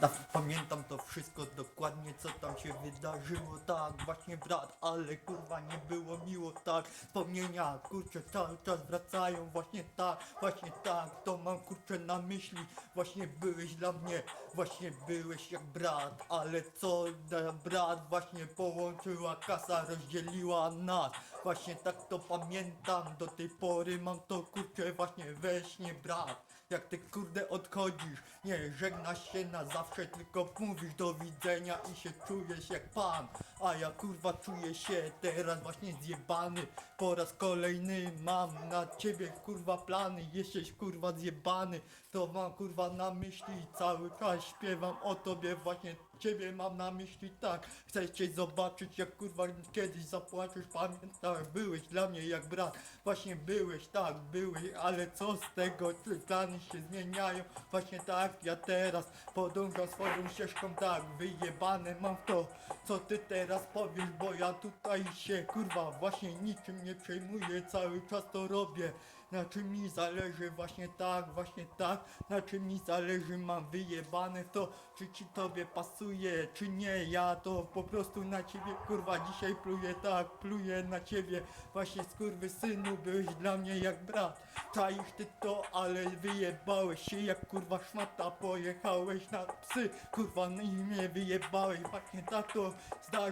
Da, pamiętam to wszystko dokładnie, co tam się wydarzyło, tak, właśnie brat, ale kurwa nie było miło, tak, wspomnienia, kurczę, cały czas wracają, właśnie tak, właśnie tak, to mam kurczę na myśli, właśnie byłeś dla mnie, właśnie byłeś jak brat, ale co da brat, właśnie połączyła kasa, rozdzieliła nas, właśnie tak to pamiętam, do tej pory mam to kurczę właśnie we śnie brat, jak ty kurde odchodzisz, nie żegnasz się na zawsze, tylko mówisz do widzenia i się czujesz jak pan. A ja kurwa czuję się teraz właśnie zjebany. Po raz kolejny mam na ciebie kurwa plany, jesteś kurwa zjebany. To mam kurwa na myśli, cały czas śpiewam o tobie właśnie. Ciebie mam na myśli tak, chcę cię zobaczyć jak kurwa kiedyś zapłaczesz, pamiętam, byłeś dla mnie jak brat, właśnie byłeś, tak, byłeś, ale co z tego, plany się zmieniają, właśnie tak, ja teraz podążam swoją ścieżką, tak, wyjebane mam to, co ty teraz powiesz, bo ja tutaj się kurwa właśnie niczym nie przejmuję, cały czas to robię, na czym mi zależy, właśnie tak, właśnie tak, na czym mi zależy, mam wyjebane to, czy ci tobie pasuje, czy nie, ja to po prostu na ciebie kurwa dzisiaj pluję, tak, pluję na ciebie, właśnie skurwy synu, byłeś dla mnie jak brat, czaisz ty to, ale wyjebałeś się jak kurwa szmata, pojechałeś na psy, kurwa no i mnie wyjebałeś, właśnie tak to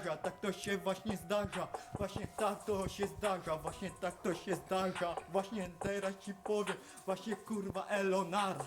zdarza, tak to się właśnie zdarza, właśnie tak to się zdarza, właśnie tak to się zdarza, właśnie teraz ci powiem, właśnie kurwa Elonara.